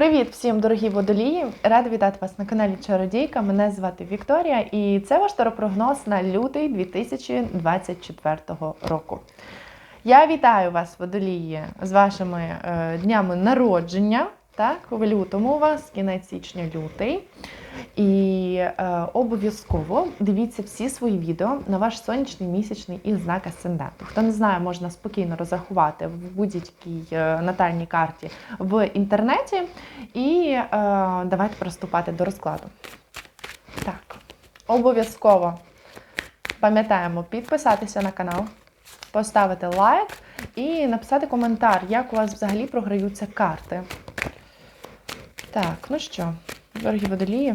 Привіт всім, дорогі водолії! Рада вітати вас на каналі Чародійка. Мене звати Вікторія, і це ваш таропрогноз на лютий 2024 року. Я вітаю вас, водолії, з вашими е, днями народження. Так, в лютому у вас кінець січня лютий. І е, обов'язково дивіться всі свої відео на ваш сонячний місячний і знак асценденту. Хто не знає, можна спокійно розрахувати в будь-якій е, натальній карті в інтернеті. І е, давайте приступати до розкладу. Так, обов'язково пам'ятаємо підписатися на канал, поставити лайк і написати коментар, як у вас взагалі програються карти. Так, ну що, дорогі водолії,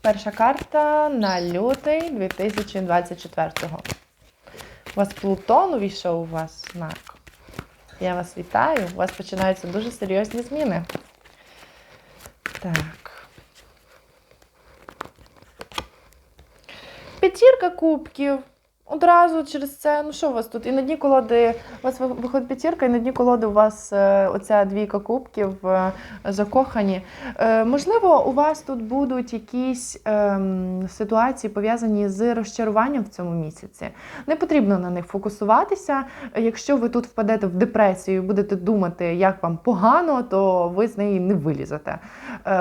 перша карта на лютий 2024-го. У вас Плутон увійшов у вас знак. Я вас вітаю. У вас починаються дуже серйозні зміни. Так. П'ятірка кубків. Одразу через це, ну що у вас тут? І на дні колоди у вас виходить п'ятірка, і на дні колоди у вас е, оця двійка кубків е, закохані. Е, можливо, у вас тут будуть якісь е, ситуації пов'язані з розчаруванням в цьому місяці. Не потрібно на них фокусуватися. Якщо ви тут впадете в депресію і будете думати, як вам погано, то ви з неї не вилізете.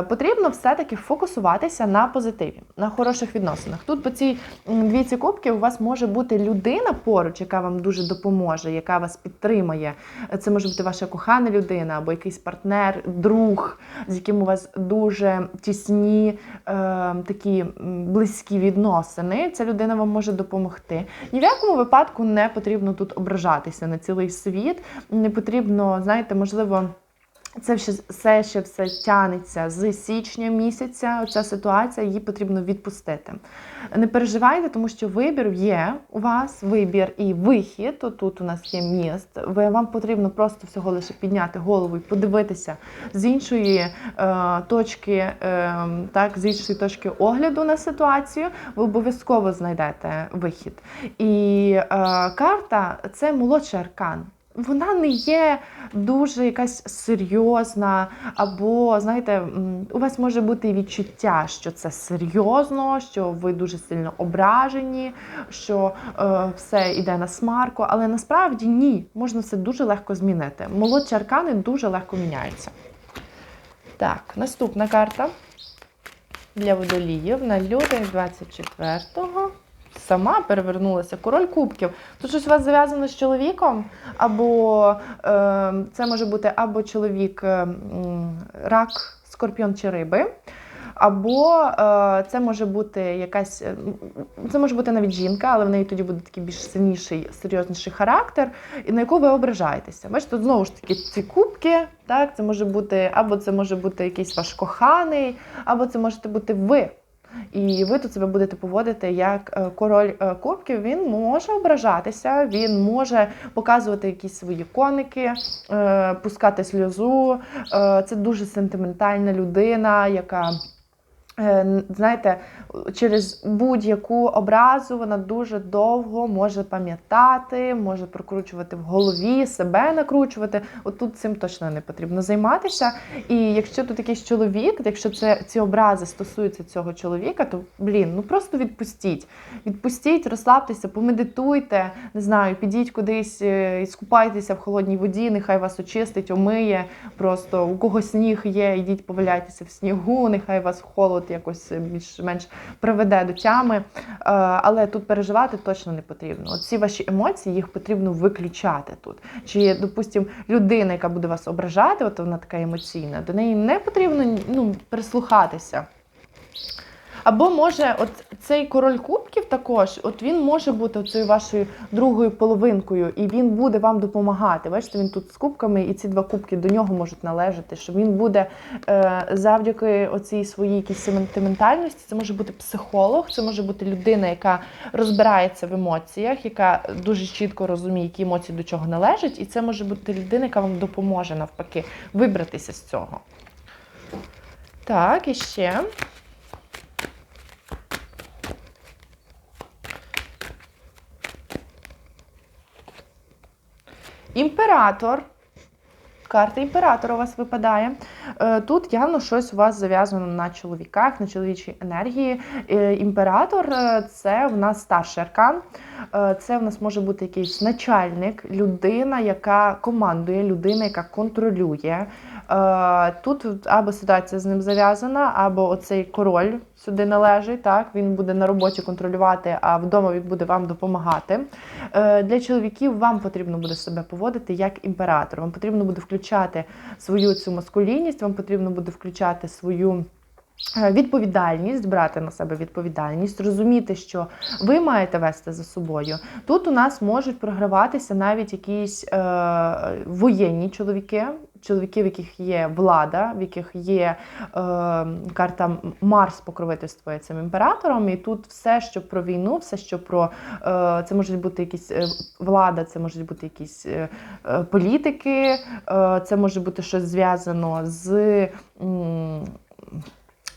Потрібно все-таки фокусуватися на позитиві, на хороших відносинах. Тут по цій двійці кубків у вас може бути людина поруч, яка вам дуже допоможе, яка вас підтримає. Це може бути ваша кохана людина або якийсь партнер, друг, з яким у вас дуже тісні е, такі близькі відносини. Ця людина вам може допомогти. Ні в якому випадку не потрібно тут ображатися на цілий світ. Не потрібно, знаєте, можливо. Це все ще все тянеться з січня місяця. Оця ситуація її потрібно відпустити. Не переживайте, тому що вибір є у вас, вибір і вихід. то Тут у нас є міст. Ви вам потрібно просто всього лише підняти голову і подивитися з іншої е, точки, е, так, з іншої точки огляду на ситуацію. Ви обов'язково знайдете вихід. І е, карта це молодший аркан вона не є дуже якась серйозна, або, знаєте, у вас може бути відчуття, що це серйозно, що ви дуже сильно ображені, що е, все йде на смарку, але насправді ні, можна це дуже легко змінити. Молодші аркани дуже легко міняються. Так, наступна карта для водоліїв на лютий 24-го сама перевернулася. Король кубків. Тут щось у вас зав'язано з чоловіком, або е, це може бути або чоловік е, рак, скорпіон чи риби. Або е, це може бути якась, е, це може бути навіть жінка, але в неї тоді буде такий більш сильніший, серйозніший характер, і на яку ви ображаєтеся. Бачите, знову ж таки ці кубки, так, це може бути, або це може бути якийсь ваш коханий, або це можете бути ви. І ви тут себе будете поводити як е, король е, кубків. Він може ображатися, він може показувати якісь свої коники, е, пускати сльозу. Це дуже сентиментальна людина, яка. Е, Знаєте, через будь-яку образу вона дуже довго може пам'ятати, може прокручувати в голові, себе накручувати. От тут цим точно не потрібно займатися. І якщо тут якийсь чоловік, якщо це ці образи стосуються цього чоловіка, то блін, ну просто відпустіть. Відпустіть, розслабтеся, помедитуйте, не знаю, підіть кудись е, і скупайтеся в холодній воді, нехай вас очистить, омиє. Просто у кого сніг є, йдіть поваляйтеся в снігу, нехай вас холод якось більш-менш приведе до тями. Е, Але тут переживати точно не потрібно. От ці ваші емоції їх потрібно виключати тут. Чи, допустимо, людина, яка буде вас ображати, от вона така емоційна, до неї не потрібно ну, прислухатися. Або може, от цей король кубків також, от він може бути цією вашою другою половинкою, і він буде вам допомагати. Бачите, він тут з кубками, і ці два кубки до нього можуть належати. Що він буде е, завдяки оцій своїй якійсь сентиментальності, це може бути психолог, це може бути людина, яка розбирається в емоціях, яка дуже чітко розуміє, які емоції до чого належать, і це може бути людина, яка вам допоможе навпаки вибратися з цього. Так, і ще. Імператор. карта імператора у вас випадає. Е, Тут явно щось у вас зав'язано на чоловіках, на чоловічій енергії. Е, Імператор е, це в нас старший аркан. Це в нас може бути якийсь начальник, людина, яка командує, людина, яка контролює. Е, Тут або ситуація з ним зав'язана, або оцей король сюди належить. Так, він буде на роботі контролювати, а вдома він буде вам допомагати. Е, Для чоловіків вам потрібно буде себе поводити як імператор. Вам потрібно буде включати свою цю маскулінність, вам потрібно буде включати свою. е, Відповідальність, брати на себе відповідальність, розуміти, що ви маєте вести за собою. Тут у нас можуть програватися навіть якісь е, воєнні чоловіки, чоловіки, в яких є влада, в яких є е, карта Марс покровительствує цим імператором. І тут все, що про війну, все, що про е, це можуть бути якісь е, влада, це можуть бути якісь е, е, політики, е, це може бути щось зв'язано з. м,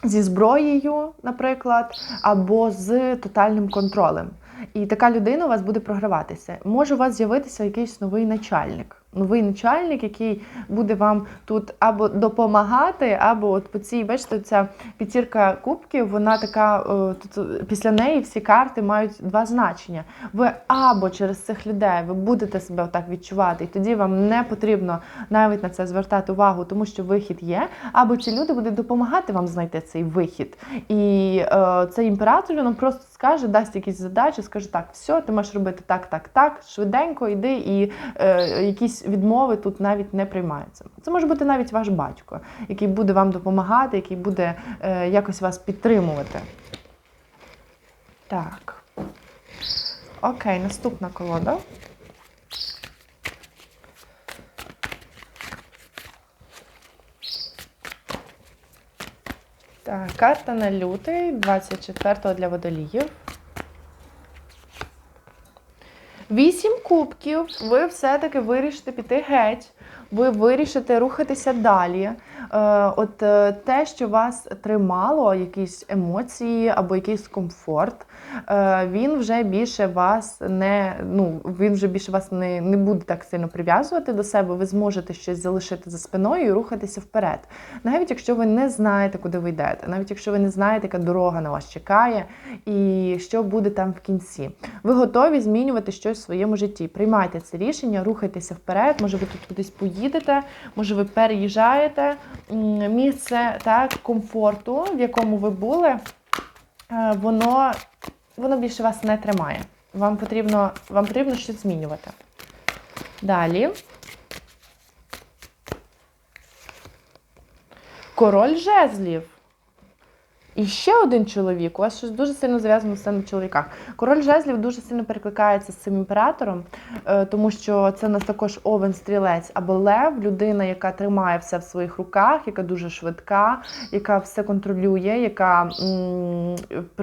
Зі зброєю, наприклад, або з тотальним контролем. І така людина у вас буде програватися. Може у вас з'явитися якийсь новий начальник. Новий начальник, який буде вам тут або допомагати, або от по цій, бачите, ця п'ятірка кубків, вона така, е, тут після неї всі карти мають два значення. Ви або через цих людей ви будете себе так відчувати, і тоді вам не потрібно навіть на це звертати увагу, тому що вихід є, або ці люди будуть допомагати вам знайти цей вихід. І е, цей імператор він просто скаже, дасть якісь задачі, скаже, так, все, ти маєш робити так, так, так, швиденько йди, і е, якісь відмови тут навіть не приймаються. Це може бути навіть ваш батько, який буде вам допомагати, який буде е, якось вас підтримувати. Так. Окей, наступна колода. Так, карта на лютий, 24-го для водоліїв. Вісім кубків. Ви все-таки вирішите піти геть. Ви вирішите рухатися далі. Е, от е, те, що вас тримало, якісь емоції або якийсь комфорт, е, він вже більше вас не ну він вже більше вас не, не буде так сильно прив'язувати до себе. Ви зможете щось залишити за спиною і рухатися вперед. Навіть якщо ви не знаєте, куди ви йдете, навіть якщо ви не знаєте, яка дорога на вас чекає, і що буде там в кінці. Ви готові змінювати щось в своєму житті. Приймайте це рішення, рухайтеся вперед. Може, ви тут кудись поїдете, може, ви переїжджаєте. Місце так, комфорту, в якому ви були, е, воно, воно більше вас не тримає. Вам потрібно, вам потрібно щось змінювати. Далі. Король жезлів. І ще один чоловік, у вас щось дуже сильно зв'язано все на чоловіках. Король жезлів дуже сильно перекликається з цим імператором, е, тому що це у нас також овен стрілець або лев, людина, яка тримає все в своїх руках, яка дуже швидка, яка все контролює, яка м,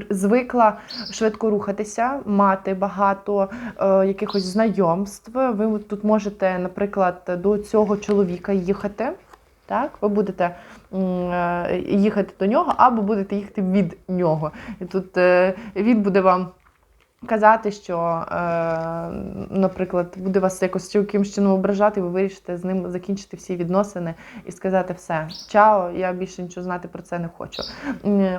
звикла швидко рухатися, мати багато е, якихось знайомств. Ви тут можете, наприклад, до цього чоловіка їхати. Так, ви будете е, їхати до нього або будете їхати від нього. І тут е, він буде вам казати, що, е, наприклад, буде вас якось якимось чином ображати, ви вирішите з ним закінчити всі відносини і сказати все, чао, я більше нічого знати про це не хочу.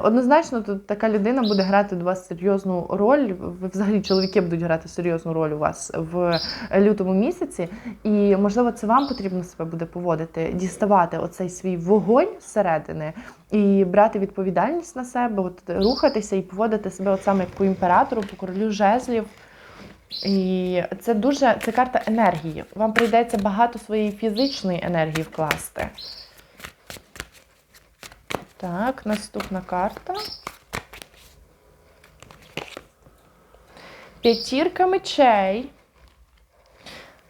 Однозначно, тут така людина буде грати до вас серйозну роль. Ви взагалі чоловіки будуть грати серйозну роль у вас в лютому місяці. І можливо, це вам потрібно себе буде поводити, діставати оцей свій вогонь зсередини і брати відповідальність на себе, от рухатися і поводити себе от саме як по імператору, по королю жезлів. І це дуже це карта енергії. Вам прийдеться багато своєї фізичної енергії вкласти. Так, наступна карта. П'ятірка мечей.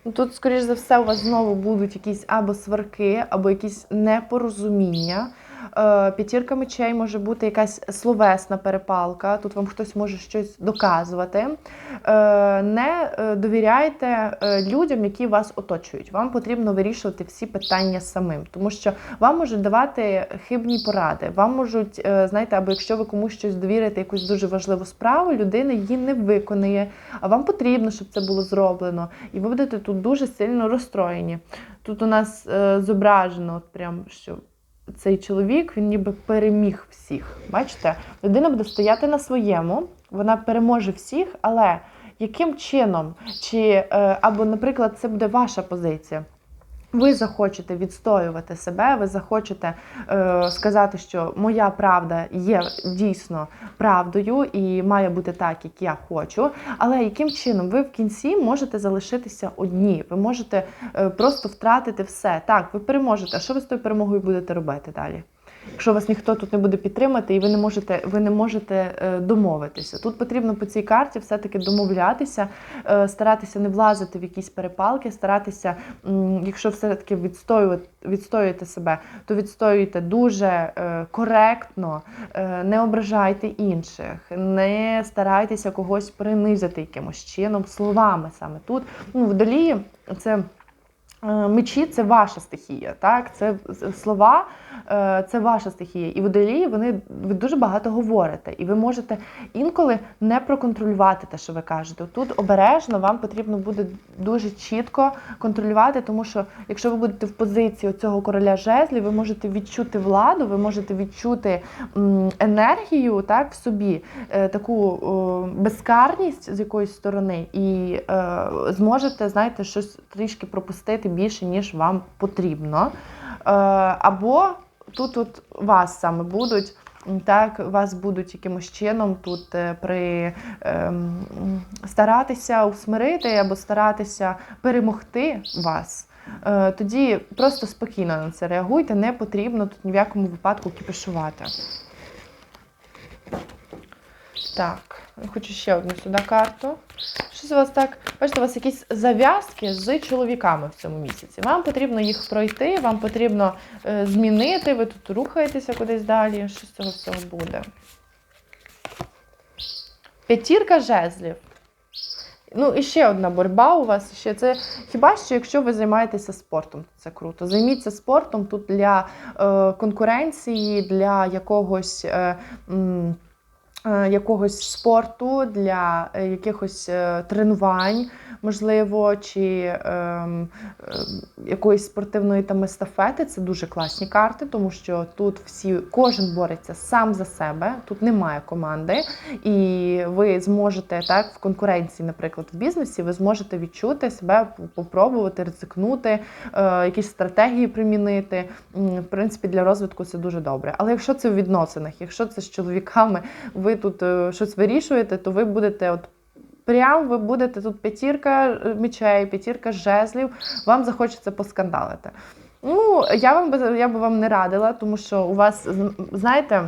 Ну, Тут, скоріш за все, у вас знову будуть якісь або сварки, або якісь непорозуміння. Е, П'ятірка мечей може бути якась словесна перепалка. Тут вам хтось може щось доказувати. Е, Не е, довіряйте людям, які вас оточують. Вам потрібно вирішувати всі питання самим, тому що вам можуть давати хибні поради. Вам можуть, знаєте, або якщо ви комусь щось довірите, якусь дуже важливу справу, людина її не виконує, а вам потрібно, щоб це було зроблено. І ви будете тут дуже сильно розстроєні. Тут у нас зображено, от прям що цей чоловік він ніби переміг всіх. Бачите, людина буде стояти на своєму, вона переможе всіх, але яким чином? Чи е, або, наприклад, це буде ваша позиція? Ви захочете відстоювати себе, ви захочете е, сказати, що моя правда є дійсно правдою і має бути так, як я хочу. Але яким чином ви в кінці можете залишитися одні? Ви можете е, просто втратити все. Так, ви переможете. А що ви з тою перемогою будете робити далі? Якщо вас ніхто тут не буде підтримати, і ви не можете, ви не можете е, домовитися. Тут потрібно по цій карті все-таки домовлятися, е, старатися не влазити в якісь перепалки, старатися, якщо все-таки відстоювати, відстоюєте себе, то відстоюйте дуже е, коректно, не ображайте інших, не старайтеся когось принизити якимось чином, словами саме тут. Ну, водолії це. Е, Мечі це ваша стихія, так? Це слова, е, це ваша стихія. І водолії вони ви дуже багато говорите, і ви можете інколи не проконтролювати те, що ви кажете. Тут обережно вам потрібно буде дуже чітко контролювати, тому що якщо ви будете в позиції цього короля жезлів, ви можете відчути владу, ви можете відчути енергію так, в собі, е, таку безкарність з якоїсь сторони, і зможете, знаєте, щось трішки пропустити більше, ніж вам потрібно. Е, або тут от вас саме будуть. Так, вас будуть якимось чином тут е, при ем, старатися усмирити або старатися перемогти вас. Е, тоді просто спокійно на це реагуйте, не потрібно тут ні в якому випадку кіпішувати. Так, хочу ще одну сюди карту. Щось у вас так, бачите, у вас якісь зав'язки з чоловіками в цьому місяці. Вам потрібно їх пройти, вам потрібно е, змінити, ви тут рухаєтеся кудись далі. Що з цього всього буде? П'ятірка жезлів. Ну, і ще одна боротьба у вас. Ще це хіба що якщо ви займаєтеся спортом, це круто. Займіться спортом тут для е, конкуренції, для якогось. Е, м, Якогось спорту для е, якихось е, тренувань, можливо, чи ем, е, якоїсь спортивної там естафети. Це дуже класні карти, тому що тут всі кожен бореться сам за себе, тут немає команди, і ви зможете так в конкуренції, наприклад, в бізнесі, ви зможете відчути себе, попробувати ризикнути, е, якісь стратегії примінити. В принципі, для розвитку це дуже добре. Але якщо це в відносинах, якщо це з чоловіками, ви тут е, щось вирішуєте, то ви будете от. Прям ви будете тут п'ятірка е, мечей, п'ятірка жезлів, вам захочеться поскандалити. Ну, я вам я би вам не радила, тому що у вас, знаєте,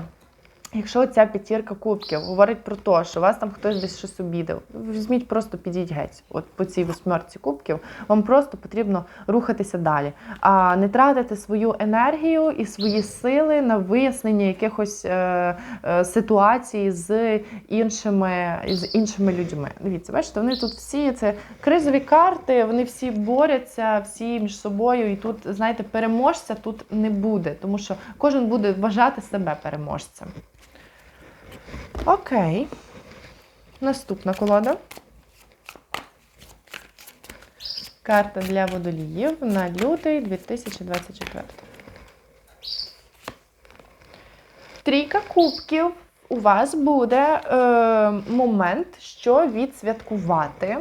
якщо ця п'ятірка кубків говорить про те, що вас там хтось десь щось обідав, візьміть, просто підіть геть. От по цій восьмерці кубків, вам просто потрібно рухатися далі, а не тратити свою енергію і свої сили на вияснення якихось е, е, ситуацій з іншими, з іншими людьми. Дивіться, бачите, вони тут всі це кризові карти, вони всі борються, всі між собою. І тут, знаєте, переможця тут не буде, тому що кожен буде вважати себе переможцем. Окей. Наступна колода. Карта для водоліїв на лютий 2024. Трійка кубків. У вас буде е, момент, що відсвяткувати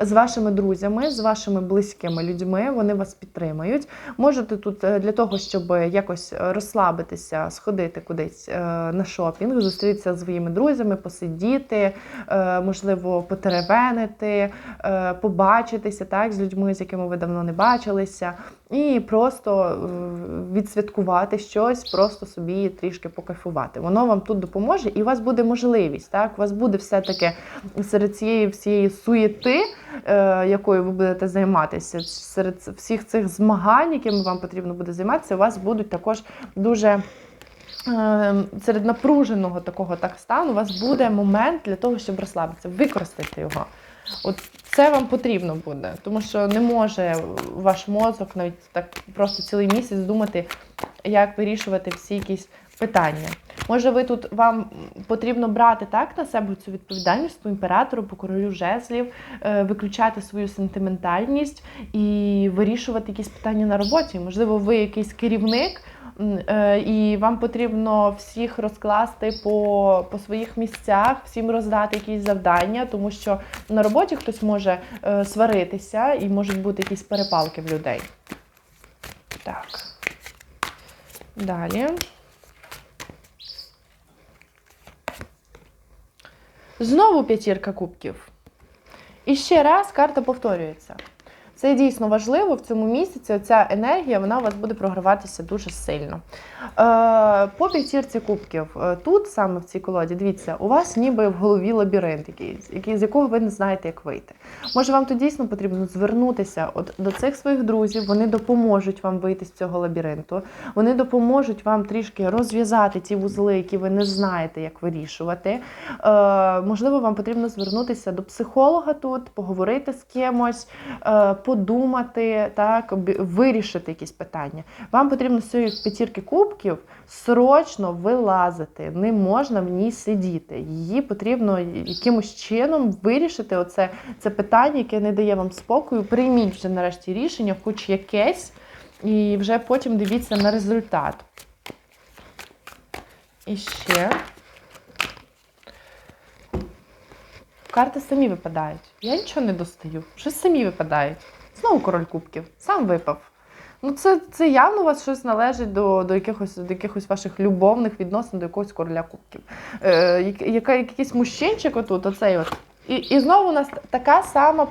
з вашими друзями, з вашими близькими людьми. Вони вас підтримають. Можете тут е, для того, щоб якось розслабитися, сходити кудись е, на шопінг, зустрітися з своїми друзями, посидіти, е, можливо, потеревенити, е, побачитися так, з людьми, з якими ви давно не бачилися, і просто е, відсвяткувати щось, просто собі трішки покайфувати. Воно вам тут допоможе, і у вас буде можливість. Так, у вас буде все-таки серед цієї всієї суєти, е, якою ви будете займатися, серед всіх цих змагань, якими вам потрібно буде займатися, у вас будуть також дуже е, серед напруженого такого так стану у вас буде момент для того, щоб розслабитися. Використайте його. От це вам потрібно буде, тому що не може ваш мозок навіть так просто цілий місяць думати, як вирішувати всі якісь питання. Може, ви тут вам потрібно брати так на себе цю відповідальність по імператору, по королю жезлів, е, виключати свою сентиментальність і вирішувати якісь питання на роботі. Можливо, ви якийсь керівник. е, І вам потрібно всіх розкласти по, по своїх місцях, всім роздати якісь завдання, тому що на роботі хтось може е, сваритися і можуть бути якісь перепалки в людей. Так. Далі. Знову п'ятірка кубків. І ще раз карта повторюється. Це дійсно важливо в цьому місяці. Ця енергія вона у вас буде програватися дуже сильно. Е, по п'ятірці кубків, е, тут саме в цій колоді, дивіться, у вас ніби в голові лабіринт, який, з якого ви не знаєте, як вийти. Може, вам тут дійсно потрібно звернутися от до цих своїх друзів, вони допоможуть вам вийти з цього лабіринту, вони допоможуть вам трішки розв'язати ті вузли, які ви не знаєте, як вирішувати. Е, можливо, вам потрібно звернутися до психолога тут, поговорити з кимось, подумати, так, вирішити якісь питання. Вам потрібно з цієї п'ятірки кубків срочно вилазити. Не можна в ній сидіти. Її потрібно якимось чином вирішити. Оце це питання, яке не дає вам спокою. Прийміть вже нарешті рішення, хоч якесь, і вже потім дивіться на результат. І ще. Карти самі випадають. Я нічого не достаю. Вже самі випадають. Знову король кубків. Сам випав. Ну, це, це явно у вас щось належить до, до, якихось, до якихось ваших любовних відносин, до якогось короля кубків. Е, яка, якийсь мужчинчик отут, оцей от. І, і знову у нас така сама,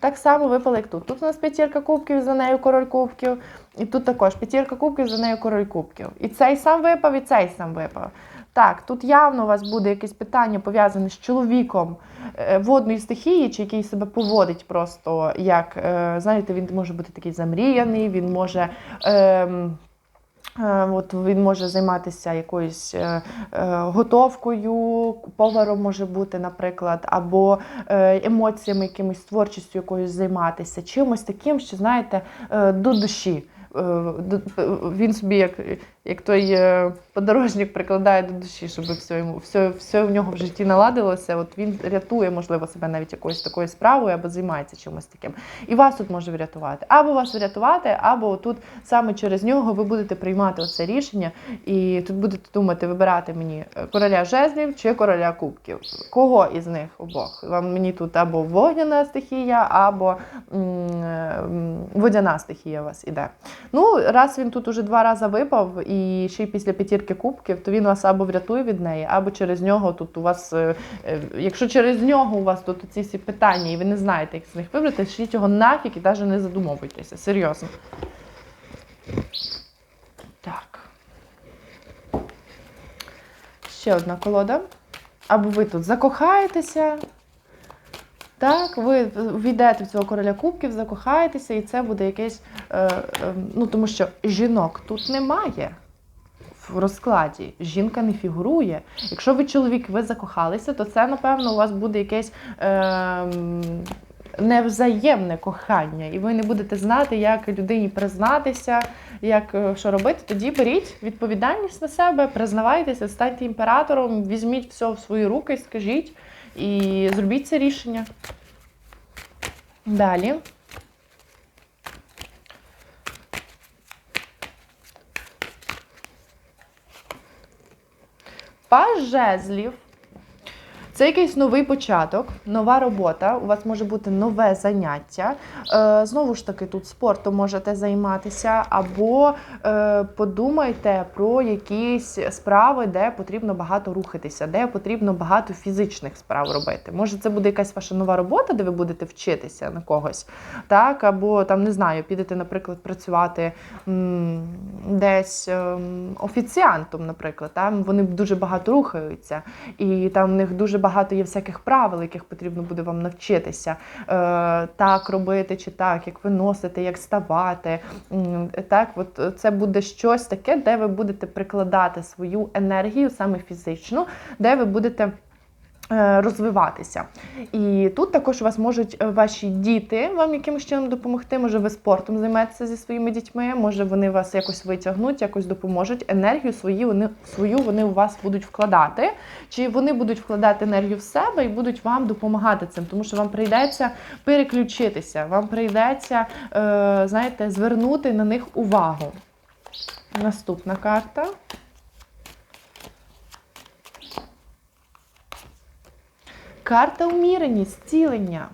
так само випало, як тут. Тут у нас п'ятірка кубків, за нею король кубків. І тут також п'ятірка кубків, за нею король кубків. І цей сам випав, і цей сам випав. Так, тут явно у вас буде якесь питання пов'язане з чоловіком е, водної стихії, чи який себе поводить просто як, е, знаєте, він може бути такий замріяний, він може. Е, От він може займатися якоюсь е, е, готовкою, поваром може бути, наприклад, або е, емоціями, якимось творчістю якоюсь займатися, чимось таким, що знаєте, е, до душі. Е, Він собі, як, як той е, подорожник, прикладає до душі, щоб все йому все, все в нього в житті наладилося. От він рятує, можливо, себе навіть якоюсь такою справою або займається чимось таким. І вас тут може врятувати. Або вас врятувати, або тут саме через нього ви будете приймати оце рішення, і тут будете думати, вибирати мені е, короля жезлів чи короля кубків. Кого із них обох? Вам мені тут або вогняна стихія, або м, е, м, водяна стихія у вас іде. Ну, раз він тут уже два рази випав, і ще й після п'ятірки кубків, то він вас або врятує від неї, або через нього тут у вас, е, е, якщо через нього у вас тут ці всі питання, і ви не знаєте, як з них вибрати, шліть його нафіг і навіть не задумовуйтеся. Серйозно. Так. Ще одна колода. Або ви тут закохаєтеся. Так, ви війдете в цього короля кубків, закохаєтеся, і це буде якесь. Е, е, ну, тому що жінок тут немає в розкладі. Жінка не фігурує. Якщо ви чоловік, ви закохалися, то це, напевно, у вас буде якесь. Е, Невзаємне кохання, і ви не будете знати, як людині признатися, як е, що робити. Тоді беріть відповідальність на себе, признавайтеся, станьте імператором, візьміть все в свої руки, скажіть і зробіть це рішення. Далі. Паж жезлів. Це якийсь новий початок, нова робота. У вас може бути нове заняття. Е, знову ж таки, тут спортом можете займатися, або е, подумайте про якісь справи, де потрібно багато рухатися, де потрібно багато фізичних справ робити. Може, це буде якась ваша нова робота, де ви будете вчитися на когось, так, або там не знаю, підете, наприклад, працювати м, десь ем, офіціантом, наприклад. Там вони дуже багато рухаються, і там в них дуже багато багато є всяких правил, яких потрібно буде вам навчитися. Е, так робити чи так, як виносити, як ставати. Так, от це буде щось таке, де ви будете прикладати свою енергію, саме фізичну, де ви будете. Е, Розвиватися. І тут також вас можуть е, ваші діти вам якимось чином допомогти. Може, ви спортом займаєтеся зі своїми дітьми, може вони вас якось витягнуть, якось допоможуть. Енергію свою свою вони у вас будуть вкладати. Чи вони будуть вкладати енергію в себе і будуть вам допомагати цим, тому що вам прийдеться переключитися, вам прийдеться, е, знаєте, звернути на них увагу. Наступна карта. Карта уміреність, зцілення.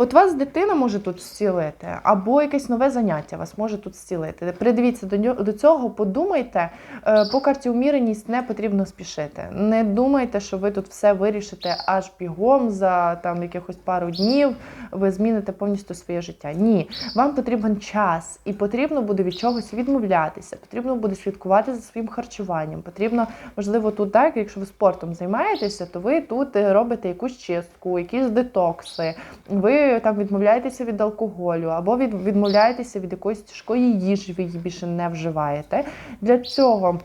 От вас дитина може тут зцілити, або якесь нове заняття вас може тут зцілити. Придивіться до цього, подумайте. Е, По карті уміреність не потрібно спішити. Не думайте, що ви тут все вирішите аж бігом за там якихось пару днів. Ви зміните повністю своє життя. Ні, вам потрібен час, і потрібно буде від чогось відмовлятися. Потрібно буде слідкувати за своїм харчуванням. Потрібно, можливо, тут так, якщо ви спортом займаєтеся, то ви тут е, робите якусь чистку, якісь детокси. Ви там відмовляєтеся від алкоголю, або від, відмовляєтеся від якоїсь тяжкої їжі, ви її більше не вживаєте. Для цього.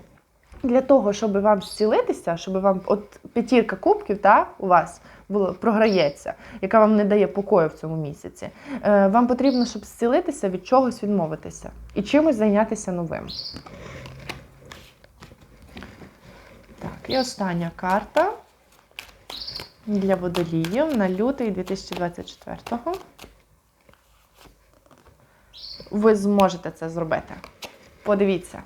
Для того, щоб вам зцілитися, щоб вам от п'ятірка кубків та, у вас було, програється, яка вам не дає покою в цьому місяці, е, вам потрібно, щоб зцілитися, від чогось відмовитися і чимось зайнятися новим. Так, і остання карта для водоліїв на лютий 2024-го. Ви зможете це зробити. Подивіться.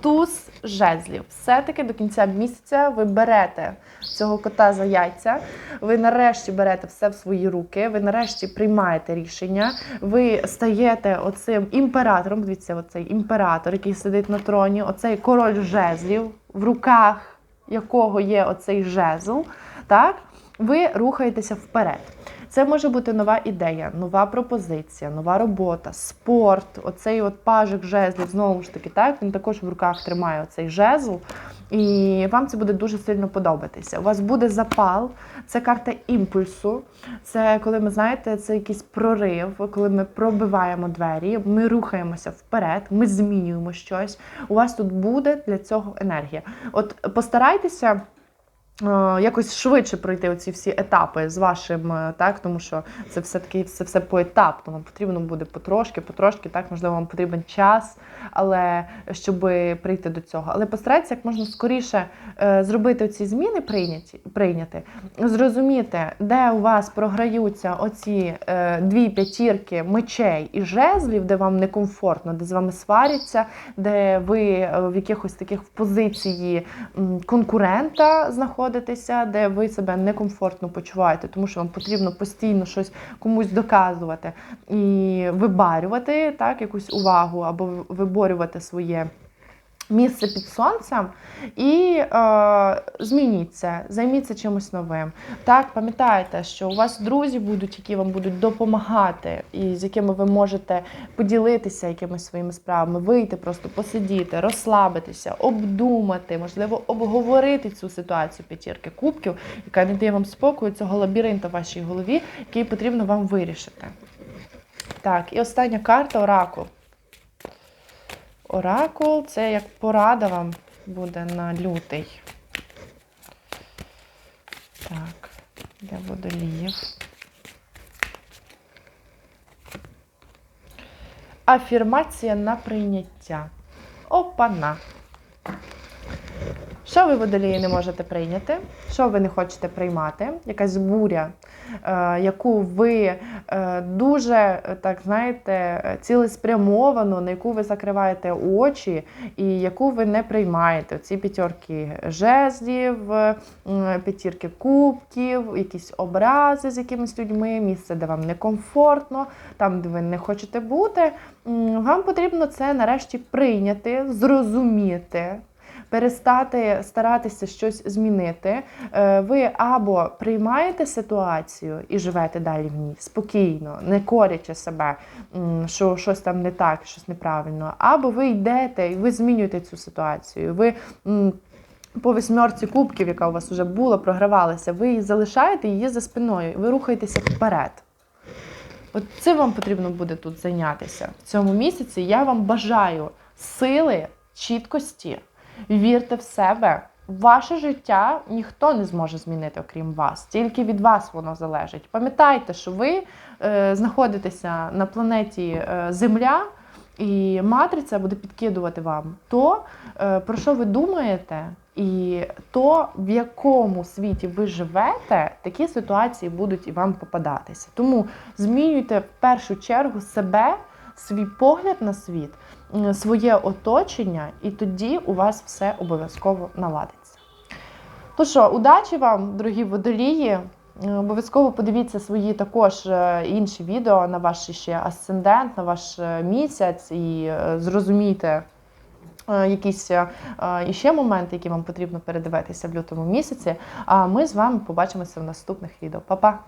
Туз жезлів. Все-таки до кінця місяця ви берете цього кота за яйця, ви нарешті берете все в свої руки, ви нарешті приймаєте рішення, ви стаєте оцим імператором. Дивіться, оцей імператор, який сидить на троні, оцей король жезлів, в руках якого є оцей жезл. Так? Ви рухаєтеся вперед. Це може бути нова ідея, нова пропозиція, нова робота, спорт. Оцей от пажик жезлів, знову ж таки, так він також в руках тримає оцей жезл, і вам це буде дуже сильно подобатися. У вас буде запал, це карта імпульсу. Це коли ми знаєте, це якийсь прорив, коли ми пробиваємо двері, ми рухаємося вперед, ми змінюємо щось. У вас тут буде для цього енергія. От постарайтеся. Е, Якось швидше пройти оці всі етапи з вашим, е, так, тому що це все таки це все поетапно. Вам потрібно буде потрошки, потрошки, так, можливо, вам потрібен час, але щоб прийти до цього. Але постарайтеся як можна скоріше е, зробити ці зміни, прийняті, прийняти, зрозуміти, де у вас програються оці дві п'ятірки мечей і жезлів, де вам некомфортно, де з вами сваряться, де ви в якихось таких в позиції конкурента знаходитеся, де ви себе некомфортно почуваєте, тому що вам потрібно постійно щось комусь доказувати і вибарювати так, якусь увагу або виборювати своє. Місце під сонцем і е, змініть займіться чимось новим. Так, пам'ятайте, що у вас друзі будуть, які вам будуть допомагати, і з якими ви можете поділитися якимись своїми справами, вийти, просто посидіти, розслабитися, обдумати, можливо, обговорити цю ситуацію п'ятірки кубків, яка не дає вам спокою, цього лабіринта в вашій голові, який потрібно вам вирішити. Так, і остання карта оракул. Оракул це як порада вам буде на лютий. Так, для водоліїв. Афірмація на прийняття. Опана. Що ви водолії не можете прийняти? Що ви не хочете приймати? Якась буря, е, яку ви е, дуже, е, так знаєте, цілеспрямовано, на яку ви закриваєте очі і яку ви не приймаєте. Ці п'ятерки жезлів, п'ятірки кубків, якісь образи з якимись людьми, місце, де вам некомфортно, там, де ви не хочете бути. Вам потрібно це нарешті прийняти, зрозуміти перестати старатися щось змінити. Е, Ви або приймаєте ситуацію і живете далі в ній спокійно, не корячи себе, що щось там не так, щось неправильно, або ви йдете і ви змінюєте цю ситуацію. Ви по восьмерці кубків, яка у вас вже була, програвалася, ви її залишаєте її за спиною, ви рухаєтеся вперед. От цим вам потрібно буде тут зайнятися в цьому місяці. Я вам бажаю сили, чіткості, вірте в себе. Ваше життя ніхто не зможе змінити, окрім вас. Тільки від вас воно залежить. Пам'ятайте, що ви е, знаходитеся на планеті е, Земля, і матриця буде підкидувати вам то, е, про що ви думаєте, і то, в якому світі ви живете, такі ситуації будуть і вам попадатися. Тому змінюйте в першу чергу себе, свій погляд на світ, своє оточення, і тоді у вас все обов'язково наладиться. То що, удачі вам, дорогі водолії! Е, Обов'язково подивіться свої також е, інші відео на ваш ще асцендент, на ваш е, місяць і зрозумійте якісь е, іще моменти, які вам потрібно передивитися в лютому місяці. А ми з вами побачимося в наступних відео. Па-па!